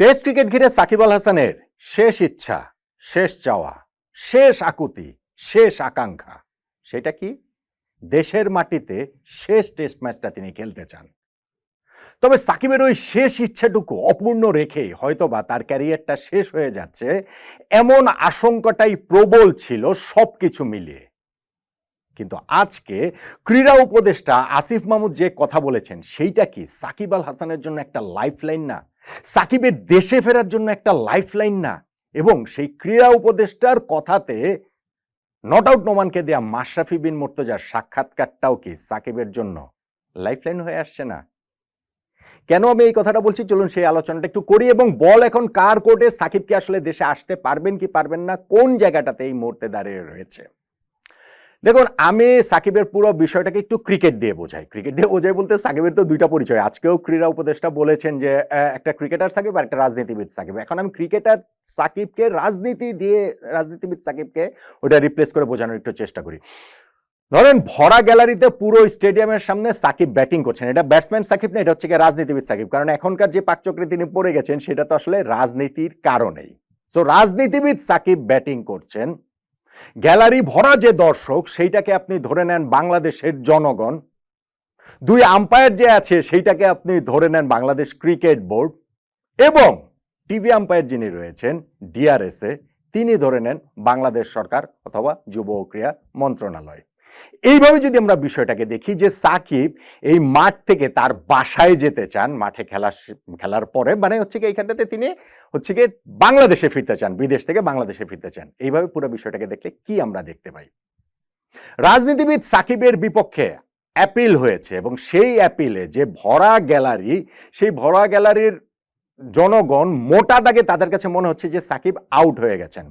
Test cricket ঘিরে সাকিব আল হাসানের শেষ ইচ্ছা, শেষ চাওয়া, শেষ আকুতি, শেষ আকাঙ্ক্ষা। সেটা কি? দেশের মাটিতে শেষ টেস্ট ম্যাচটা তিনি খেলতে চান। তবে সাকিবের ওই শেষ ইচ্ছাটুকু অপূর্ণ রেখে হয়তোবা তার ক্যারিয়ারটা শেষ হয়ে যাচ্ছে, এমন আশঙ্কাটাই প্রবল ছিল সবকিছু মিলিয়ে। কিন্তু আজকে ক্রীড়া উপদেষ্টা আসিফ মাহমুদ যে কথা বলেছেন, সেইটা কি সাকিব আল হাসানের জন্য একটা লাইফলাইন না? সাকিবের দেশে ফেরার জন্য একটা লাইফলাইন না? এবং সেই ক্রীড়া উপদেষ্টার কথাতে নট আউট নোমানকে দেয়া মাশরাফি বিন মুর্তজার সাক্ষাৎকারটাও কি সাকিবের জন্য লাইফলাইন হয়ে আসছে না? কেন আমি এই কথাটা বলছি? চলুন সেই আলোচনাটা একটু করি এবং বল এখন কার কোর্টে সাকিবকে আসলে দেশে আসতে পারবেন কি পারবেন না, কোন জায়গাটাতে এই মুহূর্তে দাঁড়িয়ে রয়েছে? দেখুন, আমি সাকিবের পুরো বিষয়টাকে একটু ক্রিকেট দিয়ে বোঝাই। ক্রিকেট দিয়ে বোঝাই বলতে সাকিবের তো দুইটা পরিচয়। আজকেও ক্রীড়া উপদেষ্টা বলেছেন যে একটা ক্রিকেটার সাকিব আর একটা রাজনীতিবিদ সাকিব। এখন আমি ক্রিকেটার সাকিবকে রাজনীতি দিয়ে, রাজনীতিবিদ সাকিবকে ওটা রিপ্লেস করে বোঝানোর একটু চেষ্টা করি। ধরেন, ভরা গ্যালারিতে পুরো স্টেডিয়ামের সামনে সাকিব ব্যাটিং করছেন। এটা ব্যাটসম্যান সাকিব না, এটা হচ্ছে গিয়ে রাজনীতিবিদ সাকিব। কারণ এখনকার যে পাকচক্রে তিনি পড়ে গেছেন, সেটা তো আসলে রাজনীতির কারণেই। সো রাজনীতিবিদ সাকিব ব্যাটিং করছেন। গ্যালারি ভরা যে দর্শক, সেইটাকে আপনি ধরে নেন বাংলাদেশের জনগণ। দুই আম্পায়ার যে আছে, সেইটাকে আপনি ধরে নেন বাংলাদেশ ক্রিকেট বোর্ড। এবং টিভি আম্পায়ার যিনি রয়েছেন, ডিআরএসএ, তিনি ধরে নেন বাংলাদেশ সরকার অথবা যুব ক্রিয়া মন্ত্রণালয়। এইভাবে যদি আমরা বিষয়টাকে দেখি যে সাকিব এই মাঠ থেকে তার বাসায় যেতে চান, মাঠে খেলা খেলার পরে মানে হচ্ছে কি এইখানটাতে তিনি হচ্ছে কি বাংলাদেশে ফিরতে চান, বিদেশ থেকে বাংলাদেশে ফিরতে চান। এইভাবে পুরো বিষয়টাকে দেখলে কি আমরা দেখতে পাই? রাজনীতিবিদ সাকিবের বিপক্ষে অ্যাপিল হয়েছে এবং সেই অ্যাপিলে যে ভরা গ্যালারি, সেই ভরা গ্যালারির জনগণ মোটা দাগে তাদের কাছে মনে হচ্ছে যে সাকিব আউট হয়ে গেছেন।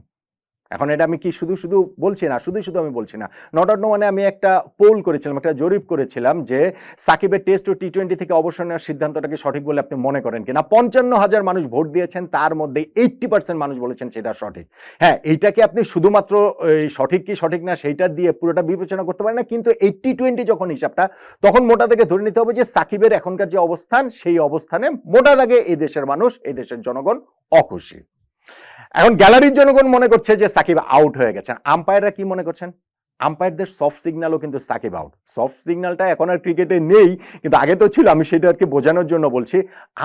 এখন এটা আমি কি শুধু শুধু বলছি না শুধু শুধু আমি বলছি না। নট আউট মানে আমি একটা পোল করেছিলাম, একটা জরিপ করেছিলাম যে সাকিবের টেস্ট ও টি টোয়েন্টি থেকে অবসর নেওয়ার সিদ্ধান্তটাকে সঠিক বলে আপনি মনে করেন কিনা? পঞ্চান্ন হাজার মানুষ ভোট দিয়েছেন, তার মধ্যে এইট্টি পার্সেন্ট মানুষ বলেছেন সেটা সঠিক। হ্যাঁ এইটাকে আপনি শুধুমাত্র, এই সঠিক কি সঠিক না সেইটা দিয়ে পুরোটা বিবেচনা করতে পারেন না? কিন্তু এইট্টি টোয়েন্টি যখন হিসাবটা, তখন মোটা দাগে ধরে নিতে হবে যে সাকিবের এখনকার যে অবস্থান, সেই অবস্থানে মোটা দাগে এই দেশের মানুষ এই দেশের জনগণ অখুশি। এখন গ্যালারির জনগণ মনে করছে যে সাকিব আউট হয়ে গেছেন। আম্পায়াররা কি মনে করছেন? আম্পায়ারদের সফট সিগন্যালও কিন্তু সাকিব আউট সফট সিগন্যালটা এখন আর ক্রিকেটে নেই, কিন্তু আগে তো ছিল, আমি সেটা আর বোঝানোর জন্য বলছি।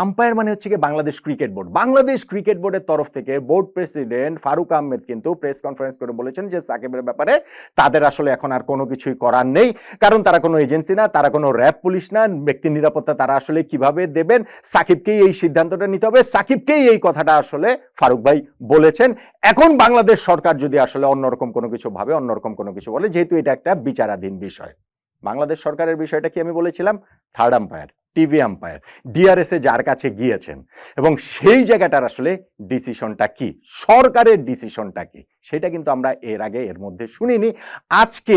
আম্পায়ার মানে হচ্ছে কি Bangladesh cricket board Bangladesh cricket বোর্ডের তরফ থেকে বোর্ড প্রেসিডেন্ট ফারুক আহমেদ কিন্তু প্রেস কনফারেন্স করে বলেছেন যে সাকিবের ব্যাপারে তাদের আসলে এখন আর কোনো কিছুই করার নেই, কারণ তারা কোনো এজেন্সি না, তারা কোনো র্যাব পুলিশ না ব্যক্তি নিরাপত্তা তারা আসলে কীভাবে দেবেন, সাকিবকেই এই সিদ্ধান্তটা নিতে হবে, সাকিবকেই এই কথাটা আসলে ফারুক ভাই বলেছেন। এখন বাংলাদেশ সরকার যদি আসলে অন্যরকম কোনো কিছু ভাবে, অন্যরকম কোনো কিছু বলে যেহেতু এটা একটা বিচারাধীন বিষয়। বাংলাদেশ সরকারের বিষয়টা কি আমি বলেছিলাম? Third umpire TV umpire DRS এ যার কাছে গিয়েছেন এবং সেই জায়গাটার আসলে ডিসিশনটা কি? সরকারের ডিসিশনটা কি? সেটা কিন্তু আমরা এর আগে এর মধ্যে শুনিনি। আজকে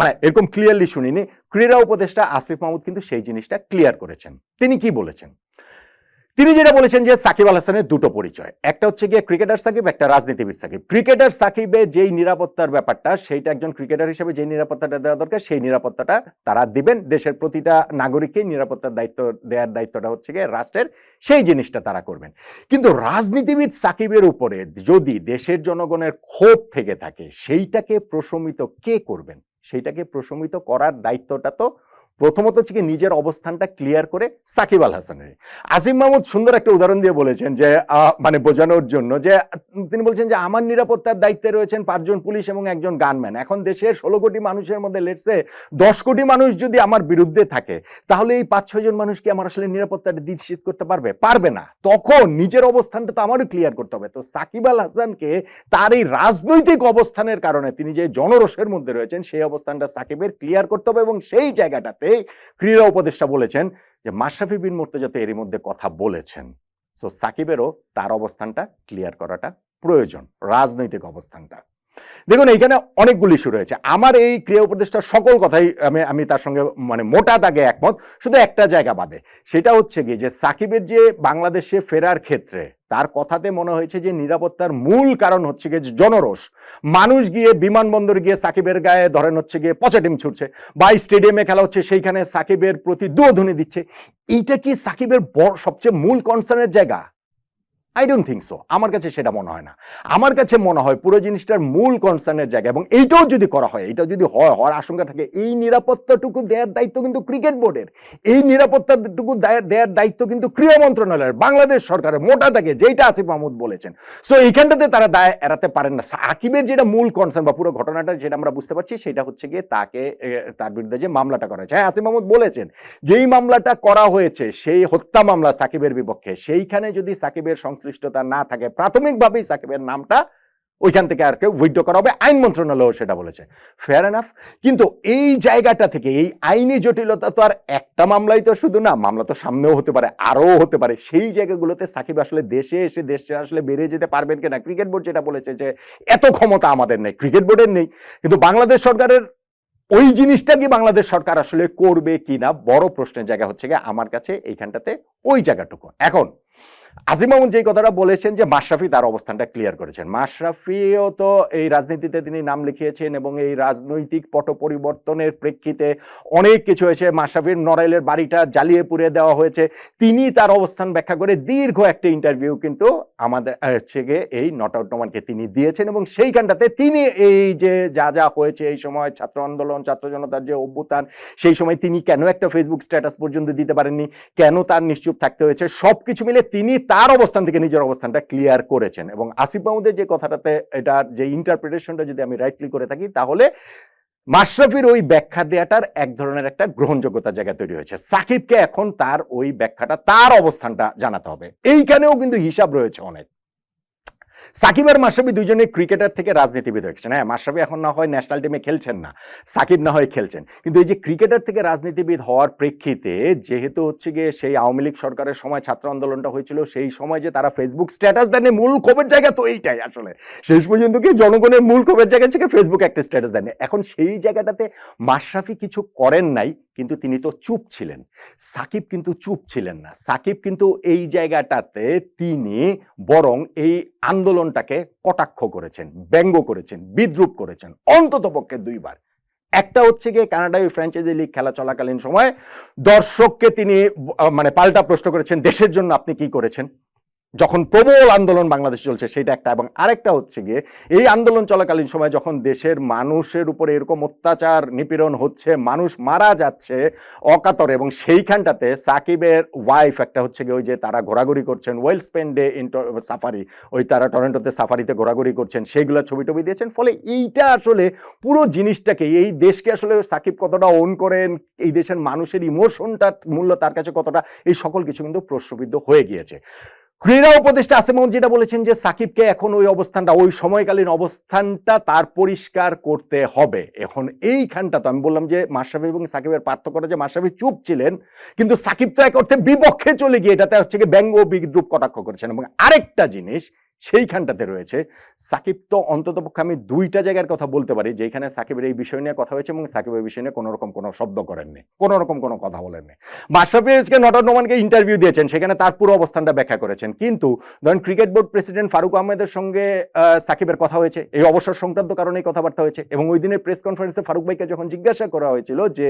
মানে এরকম ক্লিয়ারলি শুনিনি। ক্রীড়া উপদেষ্টা আসিফ মাহমুদ কিন্তু সেই জিনিসটা ক্লিয়ার করেছেন। তিনি কি বলেছেন? তিনি যেটা বলেছেন যে সাকিব আল হাসানের দুটো পরিচয়। একটা হচ্ছে গিয়ে ক্রিকেটার সাকিব, একটা রাজনীতিবিদ সাকিব। ক্রিকেটার সাকিবের যেই নিরাপত্তার ব্যাপারটা, সেইটা একজন ক্রিকেটার হিসেবে যে নিরাপত্তাটা দেওয়া দরকার, সেই নিরাপত্তাটা তারা দিবেন। দেশের প্রতিটা নাগরিককে নিরাপত্তার দায়িত্ব দেওয়ার দায়িত্বটা হচ্ছে গিয়ে রাষ্ট্রের সেই জিনিসটা তারা করবেন। কিন্তু রাজনীতিবিদ সাকিবের উপরে যদি দেশের জনগণের ক্ষোভ থেকে থাকে, সেইটাকে প্রশমিত কে করবেন? সেইটাকে প্রশমিত করার দায়িত্বটা তো প্রথমত হচ্ছে কি নিজের অবস্থানটা ক্লিয়ার করে সাকিব আল হাসানের। আসিম মাহমুদ সুন্দর একটা উদাহরণ দিয়ে বলেছেন যে মানে বোঝানোর জন্য যে, তিনি বলছেন যে, আমার নিরাপত্তার দায়িত্বে রয়েছেন পাঁচজন পুলিশ এবং একজন গানম্যান এখন দেশের ষোলো কোটি মানুষের মধ্যে লেটসে দশ কোটি মানুষ যদি আমার বিরুদ্ধে থাকে, তাহলে এই পাঁচ ছজন মানুষ কি আমার আসলে নিরাপত্তাটা নিশ্চিত করতে পারবে? পারবে না। তখন নিজের অবস্থানটা তো আমারও ক্লিয়ার করতে হবে। তো সাকিব আল হাসানকে তার এই রাজনৈতিক অবস্থানের কারণে তিনি যে জনরোষের মধ্যে রয়েছেন, সেই অবস্থানটা সাকিবের ক্লিয়ার করতে হবে এবং সেই জায়গাটাতে ক্রীড়া উপদেষ্টা বলেছেন যে মাশরাফি বিন মুর্তজাতে এরই মধ্যে কথা বলেছেন। সো সাকিবেরও তার অবস্থানটা ক্লিয়ার করাটা প্রয়োজন, রাজনৈতিক অবস্থানটা। দেখুন, এইখানে অনেকগুলি ইস্যু রয়েছে। আমার এই ক্রিয়া উপদেষ্টার সকল কথাই আমি আমি তার সঙ্গে মানে মোটা দাগে একমত। শুধু একটা জায়গা বাদে, সেটা হচ্ছে কি যে সাকিবের যে বাংলাদেশে ফেরার ক্ষেত্রে তার কথাতে মনে হয়েছে যে নিরাপত্তার মূল কারণ হচ্ছে গিয়ে জনরোষ। মানুষ গিয়ে বিমানবন্দর গিয়ে সাকিবের গায়ে ধরেন হচ্ছে গিয়ে পচা ডিম ছুটছে বা স্টেডিয়ামে খেলা হচ্ছে সেইখানে সাকিবের প্রতি দুধ্বনি দিচ্ছে। এইটা কি সাকিবের বড়, সবচেয়ে মূল কনসার্নের জায়গা? আই ডোন্ট থিঙ্ক সো আমার কাছে সেটা মনে হয় না। আমার কাছে মনে হয় পুরো জিনিসটার মূল কনসার্নের জায়গা এবং এইটাও যদি করা হয় এটা যদি হয়, হওয়ার আশঙ্কা থাকে, এই নিরাপত্তাটুকু দেওয়ার দায়িত্ব কিন্তু ক্রিকেট বোর্ডের এই নিরাপত্তাটুকু দেওয়ার দায়িত্ব কিন্তু ক্রীড়া মন্ত্রণালয়ের, বাংলাদেশ সরকারের, মোটা থাকে যেটা আসিফ মাহমুদ বলেছেন। সো এইখানটাতে তারা দায় এড়াতে পারেন না। সাকিবের যেটা মূল কনসার্ন বা পুরো ঘটনাটা যেটা আমরা বুঝতে পারছি, সেটা হচ্ছে গিয়ে তাকে তার বিরুদ্ধে যে মামলাটা করা হয়েছে। হ্যাঁ আসিফ মাহমুদ বলেছেন, যেই মামলাটা করা হয়েছে, সেই হত্যা মামলা সাকিবের বিপক্ষে। সেইখানে যদি সাকিবের সংশ্লিষ্টতা না থাকে, প্রাথমিকভাবেই সাকিবের নামটা ওইখান থেকে আর কেউ উইথড্র করা হবে। আইন মন্ত্রণালয় সেটা বলেছে। ফেয়ার এনাফ কিন্তু এই জায়গাটা থেকে, এই আইনি জটিলতা তো আর একটা মামলাই তো শুধু না, মামলা তো সামনেও হতে পারে, আরও হতে পারে। সেই জায়গাগুলোতে সাকিব আসলে দেশে এসে, দেশে আসলে বেরিয়ে যেতে পারবেন কিনা? ক্রিকেট বোর্ড যেটা বলেছে যে, এত ক্ষমতা আমাদের নেই ক্রিকেট বোর্ডের নেই। কিন্তু বাংলাদেশ সরকারের ওই জিনিসটা কি বাংলাদেশ সরকার আসলে করবে কিনা? বড় প্রশ্নের জায়গা হচ্ছে গিয়ে আমার কাছে এইখানটাতে ওই জায়গাটুকু। এখন আজিম মামুন যেই কথাটা বলেছেন যে মাশরাফি তার অবস্থানটা ক্লিয়ার করেছেন। মাশরাফিও তো এই রাজনীতিতে তিনি নাম লিখিয়েছেন এবং এই রাজনৈতিক পট পরিবর্তনের প্রেক্ষিতে অনেক কিছু হয়েছে। মাশরাফির নড়াইলের বাড়িটা জ্বালিয়ে পুড়িয়ে দেওয়া হয়েছে। তিনি তার অবস্থান ব্যাখ্যা করে দীর্ঘ একটা ইন্টারভিউ কিন্তু আমাদের হচ্ছে গিয়ে এই নট আউট নোমানকে তিনি দিয়েছেন এবং সেইখানটাতে তিনি এই যে যা যা হয়েছে এই সময় ছাত্র আন্দোলন, ছাত্র জনতার যে অভ্যুত্থান, সেই সময় তিনি কেন একটা ফেসবুক স্ট্যাটাস পর্যন্ত দিতে পারেননি? কেন তার নিশ্চুপ থাকতে হয়েছে? সবকিছু মিলে তিনি তার অবস্থান থেকে নিজের অবস্থানটা ক্লিয়ার করেছেন। এবং আসিফ মাহমুদের যে কথাটাতে এটার যে ইন্টারপ্রিটেশনটা যদি আমি রাইটলি করে থাকি, তাহলে মাশরাফির ওই ব্যাখ্যা দেওয়াটার এক ধরনের একটা গ্রহণযোগ্যতা জায়গা তৈরি হয়েছে। সাকিবকে এখন তার ওই ব্যাখ্যাটা, তার অবস্থানটা জানাতে হবে। এইখানেও কিন্তু হিসাব রয়েছে অনেক। সাকিব আর মাশরাফি দুজনে ক্রিকেটার থেকে রাজনীতিবিদ হয়েছেন হ্যাঁ মাশরাফি এখন না হয় ন্যাশনাল টিমে খেলছেন না, সাকিব না হয় খেলছেন। কিন্তু এই যে ক্রিকেটার থেকে রাজনীতিবিদ হওয়ার প্রেক্ষিতে যেহেতু হচ্ছে গিয়ে সেই আওয়ামী লীগ সরকারের সময় ছাত্র আন্দোলনটা হয়েছিল, সেই সময় যে তারা ফেসবুক স্ট্যাটাস দেননি, মূল ক্ষোভের জায়গা তো এইটাই আসলে। শেষ পর্যন্ত কি জনগণের মূল ক্ষোভের জায়গা থেকে ফেসবুক একটা স্ট্যাটাস দেননি। এখন সেই জায়গাটাতে মাশরাফি কিছু করেন নাই, কিন্তু তিনি তো চুপ ছিলেন। সাকিব কিন্তু চুপ ছিলেন না। সাকিব কিন্তু এই জায়গাটাতে তিনি বরং এই আন্দোলনটাকে কটাক্ষ করেছেন, ব্যঙ্গ করেছেন, বিদ্রুপ করেছেন, অন্তত পক্ষে দুইবার। একটা হচ্ছে গিয়ে কানাডায় ফ্র্যাঞ্চাইজি লিগ খেলা চলাকালীন সময় দর্শককে তিনি মানে পাল্টা প্রশ্ন করেছেন, দেশের জন্য আপনি কি করেছেন? যখন প্রবল আন্দোলন বাংলাদেশ চলছে, সেটা একটা। এবং আরেকটা হচ্ছে গিয়ে, এই আন্দোলন চলাকালীন সময় যখন দেশের মানুষের উপরে এরকম অত্যাচার, নিপীড়ন হচ্ছে, মানুষ মারা যাচ্ছে অকাতরে, এবং সেইখানটাতে সাকিবের ওয়াইফ একটা হচ্ছে গিয়ে ওই যে তারা ঘোরাঘুরি করছেন ওয়েল স্পেন্ডে ইন সাফারি ওই তারা টরেন্টোতে সাফারিতে ঘোরাঘুরি করছেন, সেইগুলো ছবি টবি দিয়েছেন, ফলে এইটা আসলে পুরো জিনিসটাকে, এই দেশকে আসলে সাকিব কতটা ওন করেন, এই দেশের মানুষের ইমোশনটার মূল্য তার কাছে কতটা, এই সকল কিছু কিন্তু প্রশ্নবিদ্ধ হয়ে গিয়েছে। ক্রীড়া উপদেষ্টা আসেমন যেটা বলেছেন যে সাকিবকে এখন ওই অবস্থানটা, ওই সময়কালীন অবস্থানটা তার পরিষ্কার করতে হবে। এখন এইখানটা তো আমি বললাম যে মাশরাফি এবং সাকিবের পার্থক্যটা যে মাশরাফি চুপ ছিলেন, কিন্তু সাকিব তো এক অর্থে বিপক্ষে চলে গিয়ে এটাতে হচ্ছে কি ব্যঙ্গ বিদ্রুপ কটাক্ষ করেছেন। এবং আরেকটা জিনিস সেইখানটাতে রয়েছে। সাকিব তো অন্তত পক্ষে আমি দুইটা জায়গার কথা বলতে পারি, যেখানে সাকিবের এই বিষয় নিয়ে কথা হয়েছে এবং সাকিবের বিষয় নিয়ে কোনো রকম কোনো শব্দ করেননি কোনো রকম কোনো কথা বলেননি। মাশরাফি আজকে নটর নোমানকে ইন্টারভিউ দিয়েছেন, সেখানে তার পুরো অবস্থানটা ব্যাখ্যা করেছেন। কিন্তু ধরেন ক্রিকেট বোর্ড প্রেসিডেন্ট ফারুক আহমেদের সঙ্গে সাকিবের কথা হয়েছে, এই অবসর সংক্রান্ত কারণে এই কথাবার্তা হয়েছে এবং ওই দিনের প্রেস কনফারেন্সে ফারুক ভাইকে যখন জিজ্ঞাসা করা হয়েছিল যে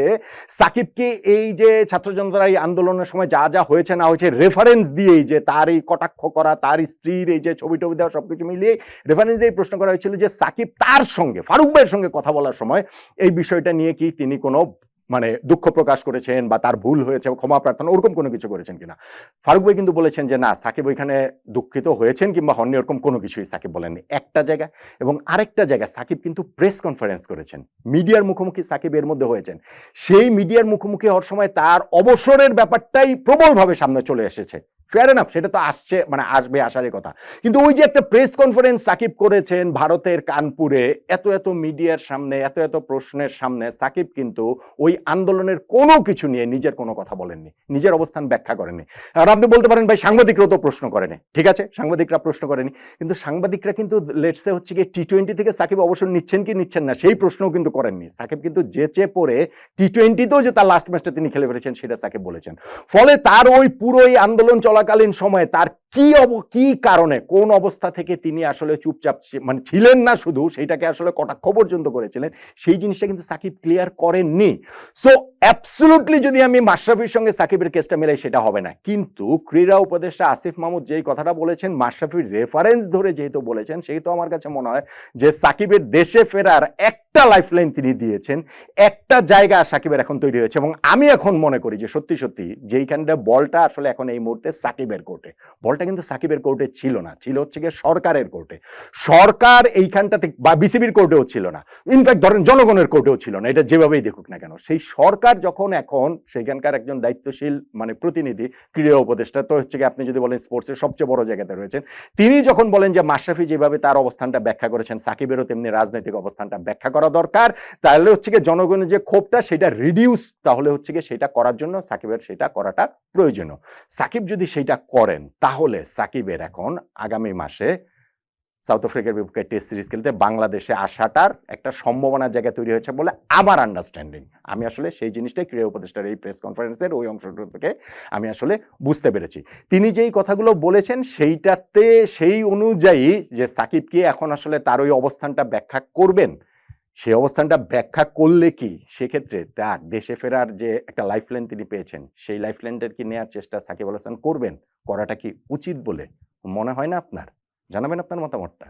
সাকিবকে এই যে ছাত্র জনতার এই আন্দোলনের সময় যা যা হয়েছে না হয়েছে রেফারেন্স দিয়েই যে তার এই কটাক্ষ করা, তার স্ত্রীর এই যে ছবি টবি দেওয়া সবকিছু মিলিয়ে রেফারেন্স দিয়ে প্রশ্ন করা হয়েছিল যে সাকিব তার সঙ্গে, ফারুক ভাইয়ের সঙ্গে কথা বলার সময় এই বিষয়টা নিয়ে কি তিনি কোনো মানে দুঃখ প্রকাশ করেছেন বা তার ভুল হয়েছে, ক্ষমা প্রার্থনা, ওরকম কোনো কিছু করেছেন কিনা? ফারুক ভাই কিন্তু বলেছেন যে, না, সাকিব ওইখানে দুঃখিত হয়েছেন কিংবা হননি, ওরকম কোনো কিছুই সাকিব বলেননি। একটা জায়গা এবং আরেকটা জায়গা সাকিব কিন্তু প্রেস কনফারেন্স করেছেন। মিডিয়ার মুখোমুখি সাকিব এর মধ্যে হয়েছেন। সেই মিডিয়ার মুখোমুখি হওয়ার সময় তার অবসরের ব্যাপারটাই প্রবলভাবে সামনে চলে এসেছে। ফেয়ার এনাফ সেটা তো আসছে মানে আসবে আসারই কথা। কিন্তু ওই যে একটা প্রেস কনফারেন্স সাকিব করেছেন ভারতের কানপুরে, এত এত মিডিয়ার সামনে, এত এত প্রশ্নের সামনে, সাকিব কিন্তু ওই আন্দোলনের কোনো কিছু নিয়ে নিজের কোনো কথা বলেননি, নিজের অবস্থান ব্যাখ্যা করেননি। আর আপনি বলতে পারেন, ভাই, সাংবাদিকরাও তো প্রশ্ন করেনি। ঠিক আছে, সাংবাদিকরা প্রশ্ন করেনি, কিন্তু সাংবাদিকরা কিন্তু লেটসে হচ্ছে গিয়ে টি টোয়েন্টি থেকে সাকিব অবসর নিচ্ছেন কি নিচ্ছেন না, সেই প্রশ্নও কিন্তু করেননি। সাকিব কিন্তু যেচে পড়ে টি টোয়েন্টিতেও যে তার লাস্ট ম্যাচটা তিনি খেলে ফেলেছেন, সেটা সাকিব বলেছেন। ফলে তার ওই পুরো এই আন্দোলন চলাকালীন সময়ে তার কি অব, কি কারণে, কোন অবস্থা থেকে তিনি আসলে চুপচাপ মানে ছিলেন না শুধু সেইটাকে আসলে কটাক্ষ পর্যন্ত করেছিলেন, সেই জিনিসটা কিন্তু সাকিব ক্লিয়ার করেননি। সো অ্যাবসলুটলি যদি আমি মাশরাফির সঙ্গে সাকিবের কেসটা মেলাই, সেটা হবে না। কিন্তু ক্রীড়া উপদেষ্টা আসিফ মাহমুদ যেই কথাটা বলেছেন, মাশরাফির রেফারেন্স ধরে যেহেতু বলেছেন, সেই তো আমার কাছে মনে হয় যে সাকিবের দেশে ফেরার একটা লাইফলাইন তিনি দিয়েছেন, একটা জায়গা সাকিবের এখন তৈরি হয়েছে। এবং আমি এখন মনে করি যে সত্যি সত্যি যেইখানটা বলটা আসলে এখন এই মুহূর্তে সাকিবের কোর্টে বলটা কিন্তু সাকিবের কোর্টে ছিল না, ছিল হচ্ছে গিয়ে সরকারের কোর্টে সরকার এইখানটাতে বা বিসিবির কোর্টেও ছিল না। ইনফ্যাক্ট ধরেন জনগণের কোর্টেও ছিল না, এটা যেভাবেই দেখুক না কেন। সেই সরকার যখন এখন সেখানকার একজন দায়িত্বশীল মানে প্রতিনিধি, ক্রীড়া উপদেষ্টা, তো হচ্ছে কি আপনি যদি বলেন স্পোর্টসের সবচেয়ে বড় জায়গাতে রয়েছেন, তিনি যখন বলেন যে মাশরাফি যেভাবে তার অবস্থানটা ব্যাখ্যা করেছেন সাকিবেরও তেমনি রাজনৈতিক অবস্থানটা ব্যাখ্যা করা দরকার, তাহলে হচ্ছে কি জনগণের যে ক্ষোভটা সেটা রিডিউস তাহলে হচ্ছে কি সেটা করার জন্য সাকিবের সেটা করাটা প্রয়োজনীয়। সাকিব যদি সেটা করেন, তাহলে সাকিবের এখন আগামী মাসে সাউথ আফ্রিকার বিপক্ষে টেস্ট সিরিজ খেলতে বাংলাদেশে আসাটার একটা সম্ভাবনার জায়গা তৈরি হয়েছে বলে আমার আন্ডারস্ট্যান্ডিং আমি আসলে সেই জিনিসটাই ক্রীড়া উপদেষ্টার এই প্রেস কনফারেন্সের ওই অংশটুকু থেকে আমি আসলে বুঝতে পেরেছি। তিনি যেই কথাগুলো বলেছেন সেইটাতে, সেই অনুযায়ী যে সাকিব কি এখন আসলে তার ওই অবস্থানটা ব্যাখ্যা করবেন? সেই অবস্থানটা ব্যাখ্যা করলে কি? সেক্ষেত্রে তার দেশে ফেরার যে একটা লাইফলাইন তিনি পেয়েছেন, সেই লাইফলাইনটার কি নেওয়ার চেষ্টা সাকিব আল হাসান করবেন? করাটা কি উচিত বলে মনে হয় না আপনার? জানাবেন আপনার মতামতটা।